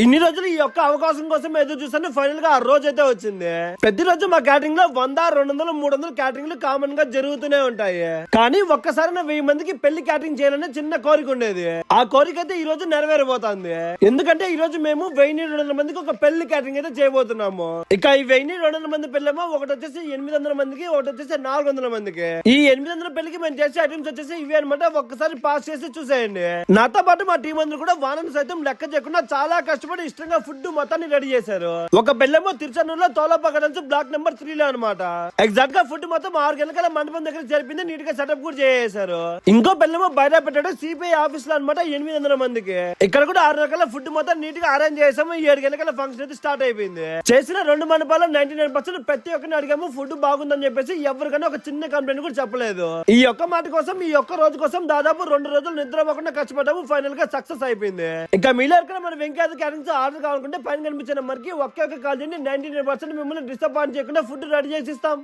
ఇన్ని రోజులు ఈ యొక్క అవకాశం కోసం ఎదురు చూసాను ఫైనల్గా ఆ రోజు అయితే వచ్చింది. ప్రతి రోజు మా క్యాటరింగ్లో వంద రెండు వందలు మూడు వందలు క్యాటరింగ్లు కామన్గా జరుగుతూనే ఉంటాయి. కానీ ఒక్కసారి నా వెయ్యి మందికి పెళ్ళి క్యాటరింగ్ చేయాలని చిన్న కోరిక ఉండేది. ఆ కోరిక అయితే ఈ రోజు నెరవేరబోతుంది. ఎందుకంటే ఈ రోజు మేము వెయ్యి రెండు వందల మందికి ఒక పెళ్ళి క్యాటరింగ్ అయితే చేయబోతున్నాము. ఇక ఈ వెయ్యి రెండు వందల మంది పెళ్ళేమో ఒకటి వచ్చేసి ఎనిమిది వందల మందికి ఒకటి వచ్చేసి నాలుగు వందల మందికి. ఈ ఎనిమిది వందల పెళ్ళికి మేము చేసే ఐటమ్స్ వచ్చేసి ఇవి అనమాట ఒక్కసారి పాస్ చేసి చూసేయండి. నాతో పాటు మా టీం అందరూ కూడా వానను సైతం లెక్క చేయకుండా చాలా కష్టం కష్టపడి ఇష్టంగా ఫుడ్ మొత్తాన్ని రెడీ చేశారు. ఒక బెల్లము తిరుచనూరులో తోలపక్క నుంచి బ్లాక్ నెంబర్ త్రీ లో అనమాట ఎగ్జాక్ట్గా ఫుడ్ మొత్తం ఆరు గంటల మండపం దగ్గర జరిపింది నీట్గా సెటప్ కూడా చేసేశారు ఇంకో బెల్లము బయట పెట్టాడు సిపిఐ ఆఫీస్లో అనమాట ఎనిమిది వందల మందికి. ఇక్కడ కూడా ఆరు రకాల ఫుడ్ మొత్తం నీట్గా అరేంజ్ చేసాము ఏడు గంటల ఫంక్షన్ అయితే స్టార్ట్ అయిపోయింది. చేసిన రెండు మండపాల్లో నైన్టీ నైన్ పర్సెంట్ ప్రతి ఒక్కరిని అడిగాము ఫుడ్ బాగుందని చెప్పేసి ఎవరికైనా ఒక చిన్న కంప్లైంట్ కూడా చెప్పలేదు. ఈ ఒక్క మాట కోసం ఈ ఒక్క రోజు కోసం దాదాపు రెండు రోజులు నిద్రపోకుండా కష్టపడ్డాము ఫైనల్గా సక్సెస్ అయిపోయింది. ఇంకా మీలో ఎవరికైనా మన వెంకయ్య క్యాటరింగ్స్ ఆర్డర్ కావాలనుకుంటే పైన కనిపించిన నెంబర్కి ఒకే ఒక కాల్ చేయండి. నైన్టీ నైన్ పర్సెంట్ మిమ్మల్ని డిసప్పాయింట్ చేయకుండా ఫుడ్ రెడీ చేసి ఇస్తాం.